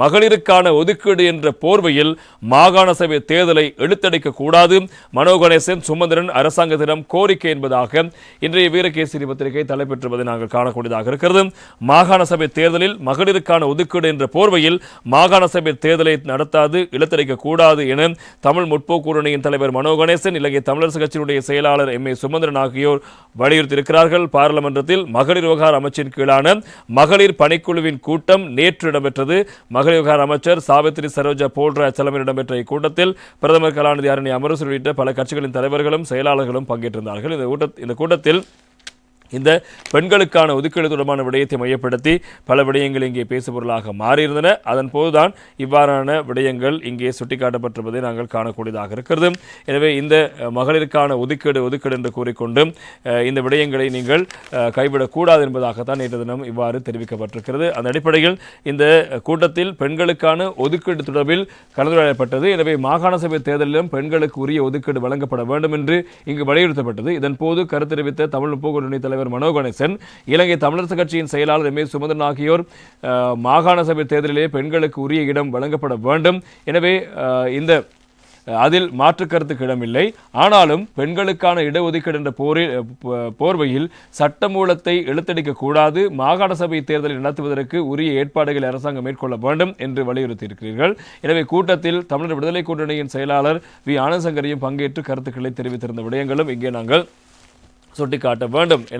மகளிருக்கான ஒதுக்கீடு என்ற போர்வையில் மாகாண சபை தேர்தலை எழுத்தடைக்க கூடாது. மனோ கணேசன் சுமந்திரன் அரசாங்கத்திடம் கோரிக்கை என்பதாக இன்றைய வீரகேசரி பத்திரிகை தலைப்பெற்றுவதை நாங்கள் காணக்கூடியதாக இருக்கிறது. மாகாண சபை தேர்தலில் மகளிருக்கான ஒதுக்கீடு என்ற போர்வையில் மாகாண சபை தேர்தலை நடத்தாது இழுத்தடைக்க கூடாது என தமிழ் முற்போக்குரணியின் தலைவர் மனோ கணேசன் இலங்கை தமிழரசு கட்சியினுடைய செயலாளர் எம். ஏ. சுமந்திரன் ஆகியோர் வலியுறுத்தியிருக்கிறார்கள். பாராளுமன்றத்தில் மகளிர் விவகார அமைச்சின் கீழான மகளிர் பணிக்குழுவின் கூட்டம் நேற்று இடம்பெற்றது. மகளிர் விவகார அமைச்சர் சாவித்ரி சரோஜா போல்ராஜ் தலைமையில் இடம்பெற்ற இக்கூட்டத்தில் பிரதமர் கலாநிதி அரணி அமரசு உள்ளிட்ட பல கட்சிகளின் தலைவர்களும் செயலாளர்களும் பங்கேற்றிருந்தார்கள். இந்த கூட்டத்தில் இந்த பெண்களுக்கான ஒதுக்கீடு தொடர்பான விடயத்தை மையப்படுத்தி பல விடயங்கள் இங்கே பேசுபொருளாக மாறியிருந்தன. அதன் போதுதான் இவ்வாறான விடயங்கள் இங்கே சுட்டிக்காட்டப்பட்டிருப்பதை நாங்கள் காணக்கூடியதாக இருக்கிறது. எனவே இந்த மகளிருக்கான ஒதுக்கீடு ஒதுக்கீடு என்று கூறிக்கொண்டு இந்த விடயங்களை நீங்கள் கைவிடக்கூடாது என்பதாகத்தான் நேற்று தினம் இவ்வாறு தெரிவிக்கப்பட்டிருக்கிறது. அந்த அடிப்படையில் இந்த கூட்டத்தில் பெண்களுக்கான ஒதுக்கீடு தொடர்பில் கலந்துரையாடப்பட்டது. எனவே மாகாண சபை தேர்தலிலும் பெண்களுக்கு உரிய ஒதுக்கீடு வழங்கப்பட வேண்டும் என்று இங்கு வலியுறுத்தப்பட்டது. இதன்போது கருத்தெரிவித்த தமிழ் முப்போக்கு தலைவர் மனோ கணேசன் இலங்கை தமிழரசு கட்சியின் செயலாளர் எம் ஏ சுமந்திரன் ஆகியோர் மாகாண சபை தேர்தலிலே பெண்களுக்கு உரிய இடம் வழங்கப்பட வேண்டும். எனவே இந்த அதில் மாற்று கருத்துக்கு இடமில்லை. ஆனாலும் பெண்களுக்கான இடஒதுக்கீடு என்ற போரில் போர்வையில் சட்டமூலத்தை இழுத்தடிக்க கூடாது. மாகாண சபை தேர்தலை நடத்துவதற்கு உரிய ஏற்பாடுகளை அரசாங்கம் மேற்கொள்ள வேண்டும் என்று வலியுறுத்தியிருக்கிறீர்கள். எனவே கூட்டத்தில் தமிழர் விடுதலை கூட்டணியின் செயலாளர் வி. ஆனந்தசங்கரியும் பங்கேற்று கருத்துக்களை தெரிவித்திருந்த விடயங்களும் இங்கே நாங்கள் சுட்டிக்காட்ட வேண்டும்.